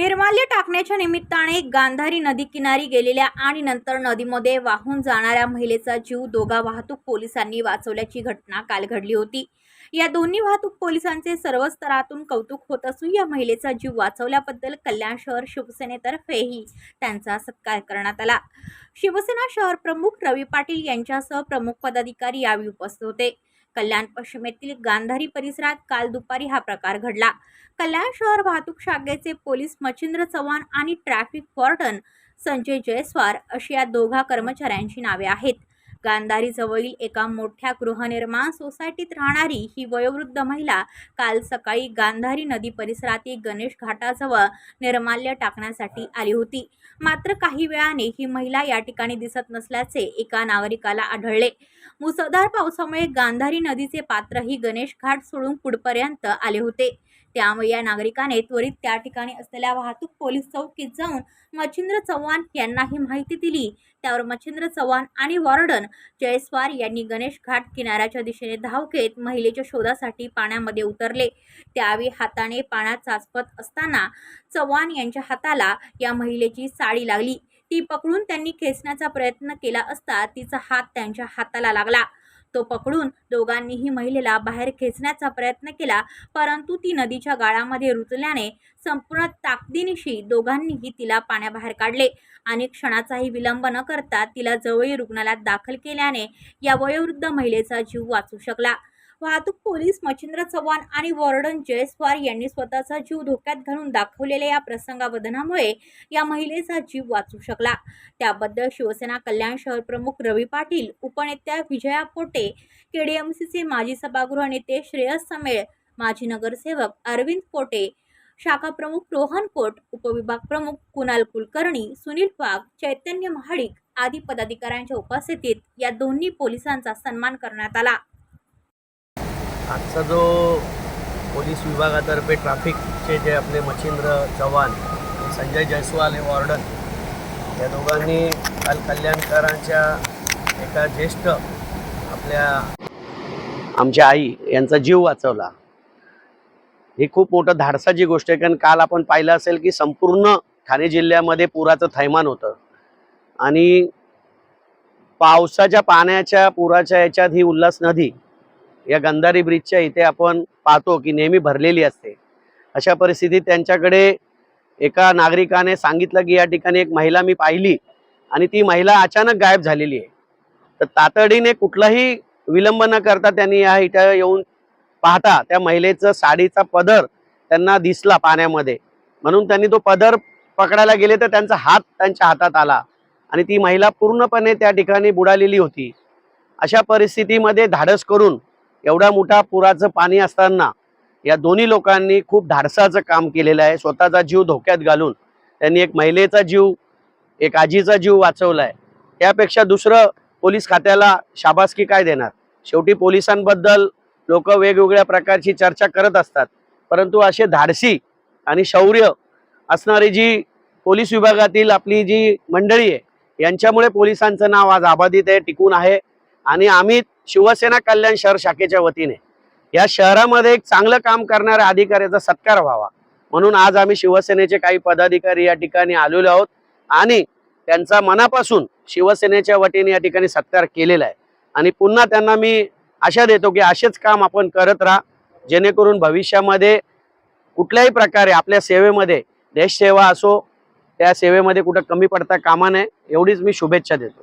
निर्माल्य टाकण्याच्या निमित्ताने गांधारी नदी किनारी गेलेल्या आणि नंतर नदीमध्ये वाहून जाणाऱ्या महिलेचा जीव दोघा वाहतूक पोलिसांनी वाचवल्याची घटना काल घडली होती. या दोन्ही वाहतूक पोलिसांचे सर्व स्तरातून कौतुक होत असून या महिलेचा जीव वाचवल्याबद्दल कल्याण शहर शिवसेनेतर्फेही त्यांचा सत्कार करण्यात आला. शिवसेना शहर प्रमुख रवी पाटील यांच्यासह प्रमुख पदाधिकारी यावेळी उपस्थित होते. कल्याण पश्चिमेतील गांधारी परिसरात काल दुपारी हा प्रकार घडला. कल्याण शहर वाहतूक शाखेचे पोलीस मच्छिंद्र चव्हाण आणि ट्रॅफिक वॉर्डन संजय जयस्वार अशी या दोघा कर्मचाऱ्यांची नावे आहेत. गांधारी जवळील एका मोठ्या गृहनिर्माण सोसायटीत राहणारी ही वयोवृद्ध महिला काल सकाळी गांधारी नदी परिसरातील गणेश घाटाजवळ निर्माल्य टाकण्यासाठी आली होती. मात्र काही वेळाने ही महिला या ठिकाणी दिसत नसल्याचे एका नागरिकाला आढळले. मुसळधार पावसामुळे गांधारी नदीचे पात्रही गणेश घाट सोडून पुढपर्यंत आले होते. त्यामुळे या नागरिकाने त्वरित त्या ठिकाणी असलेल्या वाहतूक पोलीस चौकीत जाऊन मच्छिंद्र चव्हाण यांना ही माहिती दिली. त्यावर मच्छिंद्र चव्हाण आणि वॉर्डन जयस्वार यांनी गणेश घाट किनाऱ्याच्या दिशेने धाव घेत महिलेच्या शोधासाठी पाण्यामध्ये उतरले. त्यावेळी हाताने पाण्यात चाचपत असताना चव्हाण यांच्या हाताला या महिलेची साडी लागली. ती पकडून त्यांनी खेचण्याचा प्रयत्न केला असता तिचा हात त्यांच्या हाताला लागला. तो पकडून दोघांनीही महिलेला बाहेर खेचण्याचा प्रयत्न केला परंतु ती नदीच्या गाळामध्ये रुतल्याने संपूर्ण ताकदीनिशी दोघांनीही तिला पाण्याबाहेर काढले. आणि क्षणाचाही विलंब न करता तिला जवळी रुग्णालयात दाखल केल्याने या वयोवृद्ध महिलेचा जीव वाचू शकला. वाहतूक पोलीस मच्छिंद्र चव्हाण आणि वॉर्डन जयस्वार यांनी स्वतःचा जीव धोक्यात घालून दाखवलेल्या या प्रसंगावधनामुळे या महिलेचा जीव वाचू शकला. त्याबद्दल शिवसेना कल्याण शहर प्रमुख रवी पाटील उपनेत्या विजया पोटे केडीएमसीचे माजी सभागृह नेते श्रेयस समेळ माजी नगरसेवक अरविंद पोटे शाखा प्रमुख रोहन कोट उपविभाग प्रमुख कुणाल कुलकर्णी सुनील वाघ चैतन्य महाडिक आदी पदाधिकाऱ्यांच्या उपस्थितीत या दोन्ही पोलिसांचा सन्मान करण्यात आला. आजचा जो पोलीस विभागातर्फे ट्रॅफिकचे जे आपले मच्छिंद्र चव्हाण संजय जयस्वाल हे वॉर्डन या दोघांनी काल कल्याणकरांच्या एका ज्येष्ठ आपल्या आमच्या आई यांचा जीव वाचवला. ही खूप मोठं धाडसाची गोष्ट आहे कारण काल आपण पाहिलं असेल की संपूर्ण ठाणे जिल्ह्यामध्ये पुराचं थैमान होतं. आणि पावसाच्या पाण्याच्या पुराच्या याच्यात ही उल्हास नदी या गंधारी ब्रिजच्या इथे आपण पाहतो की नेहमी भरलेली असते. अशा परिस्थितीत त्यांच्याकडे एका नागरिकाने सांगितलं की या ठिकाणी एक महिला मी पाहिली आणि ती महिला अचानक गायब झालेली आहे. तर तातडीने कुठलाही विलंब न करता त्यांनी या इथं येऊन पाहता त्या महिलेचं साडीचा पदर त्यांना दिसला पाण्यामध्ये. म्हणून त्यांनी तो पदर पकडायला गेले तर त्यांचा हात त्यांच्या हातात आला आणि ती महिला पूर्णपणे त्या ठिकाणी बुडालेली होती. अशा परिस्थितीमध्ये धाडस करून एवढा मोठा पुराचं पाणी असताना या दोन्ही लोकांनी खूप धाडसाचं काम केलेलं आहे. स्वतःचा जीव धोक्यात घालून त्यांनी एक महिलेचा जीव एक आजीचा जीव वाचवला आहे त्यापेक्षा दुसरं पोलीस खात्याला शाबासकी काय देणार? शेवटी पोलिसांबद्दल लोक वेगवेगळ्या प्रकारची चर्चा करत असतात. परंतु असे धाडसी आणि शौर्य असणारी जी पोलीस विभागातील आपली जी मंडळी आहे यांच्यामुळे पोलिसांचं नाव आज अबाधित आहे टिकून आहे. आणि आम्ही शिवसेना कल्याण शहर शाखेच्या वतीने या शहरामध्ये एक चांगलं काम करणाऱ्या अधिकाऱ्याचा सत्कार व्हावा. म्हणून आज आम्ही शिवसेनेचे काही पदाधिकारी या ठिकाणी आलेलो आहोत आणि त्यांचा मनापासून शिवसेनेच्या वतीने या ठिकाणी सत्कार केलेला आहे. आणि पुन्हा त्यांना मी आशा देतो की असेच काम आपण करत राहा. जेणेकरून भविष्यामध्ये कुठल्याही प्रकारे आपल्या सेवेमध्ये देशसेवा असो त्या सेवेमध्ये कुठं कमी पडता कामा नये एवढीच मी शुभेच्छा देतो.